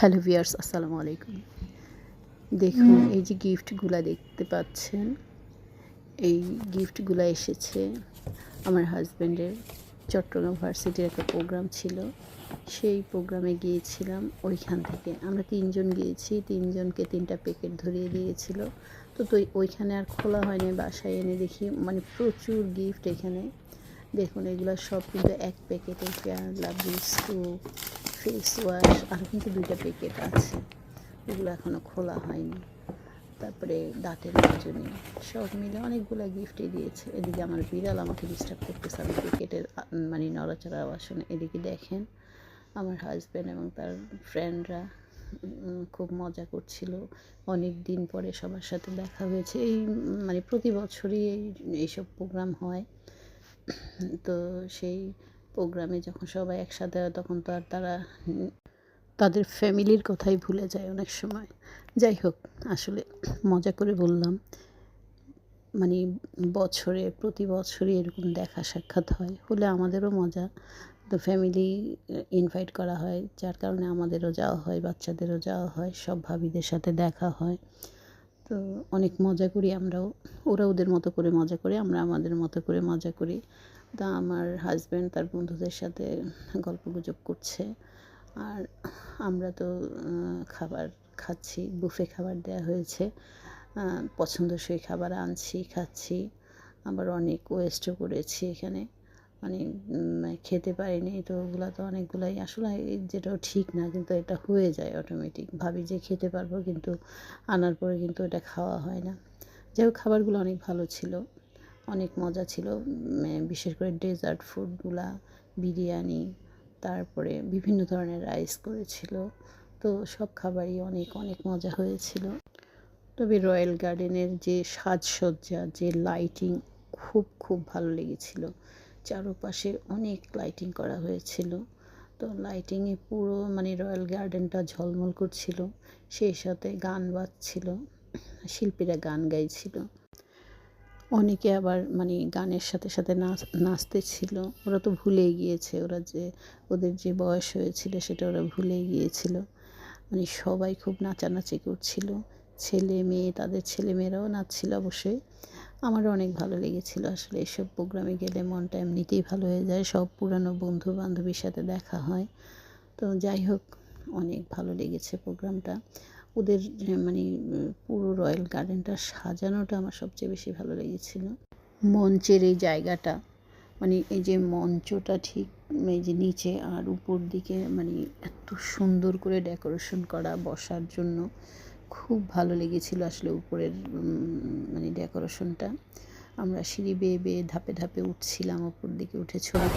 Hello viewers আসসালামু আলাইকুম। দেখুন এই যে গিফটগুলা দেখতে পাচ্ছেন এই গিফটগুলো এসেছে আমার হাজব্যান্ডের চট্টগ্রাম ভার্সিটির একটা প্রোগ্রাম ছিল সেই প্রোগ্রামে গিয়েছিলাম ওইখান থেকে। আমরা তিনজন গিয়েছি তিনজনকে তিনটা প্যাকেট ধরিয়ে দিয়েছিল। তো তো ওইখানে আর খোলা হয়নি বাসায় এনে দেখি মানে প্রচুর গিফট এখানে। দেখুন এগুলো সব কিন্তু এক প্যাকেটে লাভলি স্কুপ ফেস ওয়াশ, আর কিন্তু দুইটা প্যাকেট আছে। এগুলো এখনও খোলা হয়নি। তারপরে দাঁতের মাজনি, সব মিলে অনেকগুলো গিফটই দিয়েছে। এদিকে আমার বিড়াল আমাকে ডিস্টার্ব করতেছে, আমি প্যাকেটের মানে নড়াচড়া আওয়াজ শুনে। এদিকে দেখেন আমার হাজব্যান্ড এবং তার ফ্রেন্ডরা খুব মজা করছিল। অনেক দিন পরে সবার সাথে দেখা হয়েছে। এই মানে প্রতি বছরই এই, এইসব প্রোগ্রাম হয়। তো সেই প্রোগ্রামে যখন সবাই একসাথে হয়, তখন তো আর তারা তাদের ফ্যামিলির কথাই ভুলে যায় অনেক সময়। যাই হোক, আসলে মজা করে বললাম। মানে বছরে, প্রতি বছরই এরকম দেখা সাক্ষাৎ হয়। হলে আমাদেরও মজা। তো ফ্যামিলি ইনভাইট করা হয়, যার কারণে আমাদেরও যাওয়া হয়, বাচ্চাদেরও যাওয়া হয়, সব ভাবিদের সাথে দেখা হয়। তো অনেক মজা করি আমরাও। ওরা ওদের মতো করে মজা করে, আমরা আমাদের মতো করে মজা করি। তা আমার হাজব্যান্ড তার বন্ধুদের সাথে গল্প গুজব করছে। আর আমরা তো খাবার খাচ্ছি বুফে খাবার দেওয়া হয়েছে। পছন্দসই খাবার আনছি, খাচ্ছি। আবার অনেক ওয়েস্টও করেছি এখানে। মানে খেতে পারিনি। তো ওগুলো তো অনেকগুলাই আসলে যেটাও ঠিক না, কিন্তু এটা হয়ে যায় অটোমেটিক ভাবি যে খেতে পারব, কিন্তু আনার পরে কিন্তু এটা খাওয়া হয় না। যাই হোক, খাবারগুলো অনেক ভালো ছিল। অনেক মজা ছিল। বিশেষ করে ডেজার্ট ফুডগুলা বিরিয়ানি, তারপরে বিভিন্ন ধরনের রাইস করেছিল। তো সব খাবারই অনেক অনেক মজা হয়েছিল। তবে রয়্যাল গার্ডেনের যে সাজসজ্জা, যে লাইটিং খুব খুব ভালো লেগেছিল। চারপাশে অনেক লাইটিং করা হয়েছিল। তো লাইটিংয়ে পুরো মানে রয়্যাল গার্ডেনটা ঝলমল করছিল, সেই সাথে গান বাজছিল, শিল্পীরা গান গাইছিল। অনেকে আবার মানে গানের সাথে সাথে নাচ নাচতে ছিল ওরা তো ভুলেই গিয়েছে, ওরা যে, ওদের যে বয়স হয়েছিল সেটা ওরা ভুলেই গিয়েছিল। মানে সবাই খুব নাচানাচি করছিল। ছেলে মেয়ে, তাদের ছেলে মেয়েরাও নাচছিল অবশ্যই। আমারও অনেক ভালো লেগেছিল আসলে এসব প্রোগ্রামে গেলে মনটা এমনিতেই ভালো হয়ে যায়। সব পুরানো বন্ধু বান্ধবীর সাথে দেখা হয়। তো যাই হোক, অনেক ভালো লেগেছে প্রোগ্রামটা। ওদের মানে পুরো রয়্যাল গার্ডেনটা সাজানোটা আমার সবচেয়ে বেশি ভালো লেগেছিল। মঞ্চের এই জায়গাটা মানে এই যে মঞ্চটা ঠিক, এই যে নিচে আর উপর দিকে মানে এত সুন্দর করে ডেকোরেশন করা বসার জন্য খুব ভালো লেগেছিল আসলে উপরের মানে ডেকোরেশনটা। আমরা সিঁড়ি বেয়ে বেয়ে ধাপে ধাপে উঠছিলাম, ওপর দিকে উঠে ছবি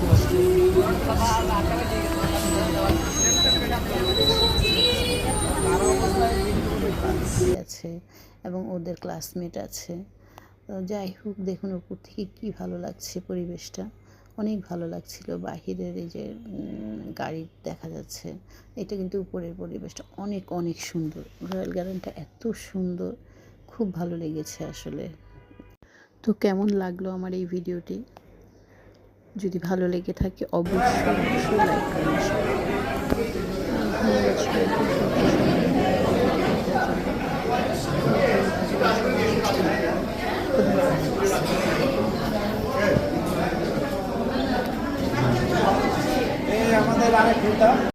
আছে এবং ওদের ক্লাসমেট আছে। যাই হোক, দেখুন উপর থেকে কি ভালো লাগছে পরিবেশটা। অনেক ভালো লাগছিল। বাহিরের এই যে গাড়ি দেখা যাচ্ছে, এটা কিন্তু উপরের পরিবেশটা অনেক অনেক সুন্দর। রয়্যাল গার্ডেনটা এত সুন্দর, খুব ভালো লেগেছে আসলে। তো কেমন লাগল আমার এই ভিডিওটি? যদি ভালো লেগে থাকে অবশ্যই অবশ্যই লাইক করুন la recluta.